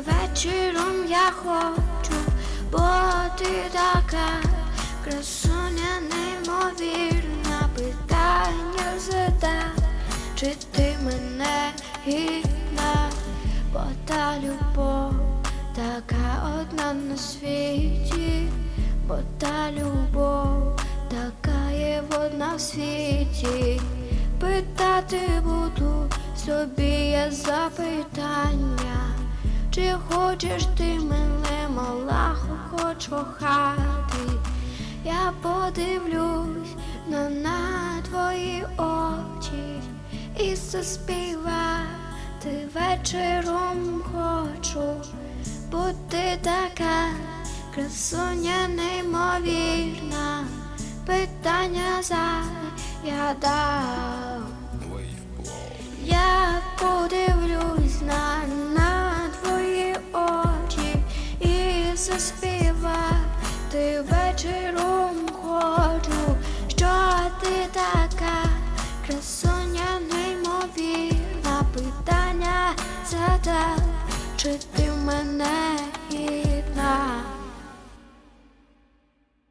вечором я хочу, бо ти така красуня неймовірна, питання зада, чи ти мене гідна, бо та любов така одна на світі, бо та любов така є одна в світі. Питати буду собі я запитання, чи хочеш ти мене малаху хоч кохати? Я подивлюсь на, на твої очі і заспівати вечором хочу, бо ти така красуня неймовірна, питання заядав. Заспівати вечором хочу, що ти така? Красуня неймовірна питання задав, чи ти в мене